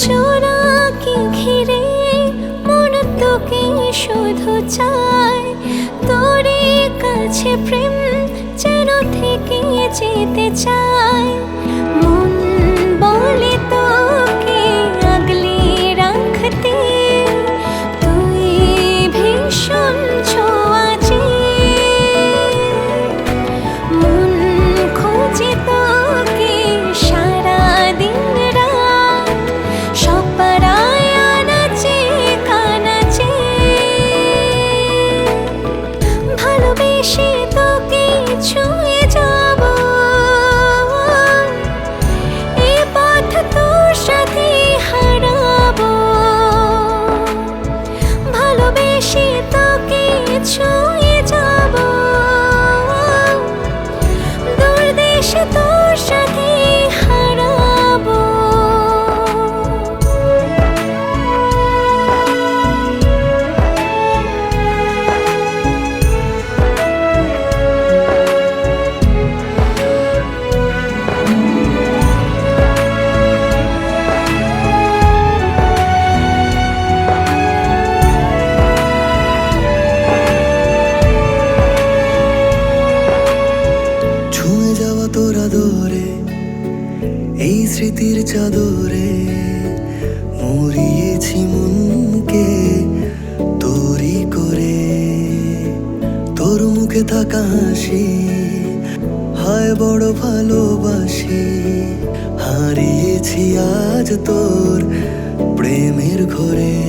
চোরাকে ঘিরে? মন তোকে শুধু চায়। তোরে কাছে প্রেম যেন থেকে যেতে চায়। ভালোবেসে তোকে ছুঁয়ে যাব। এ পথ তোর সাথে হারাবো। ভালোবেসে তোকে ছুঁয়ে স্মৃতির চাদরে মরিয়েছি মনকে তরি করে। তোর মুখে থাকা হাসি, হায় বড় ভালোবাসি, হারিয়েছি আজ তোর প্রেমের ঘরে।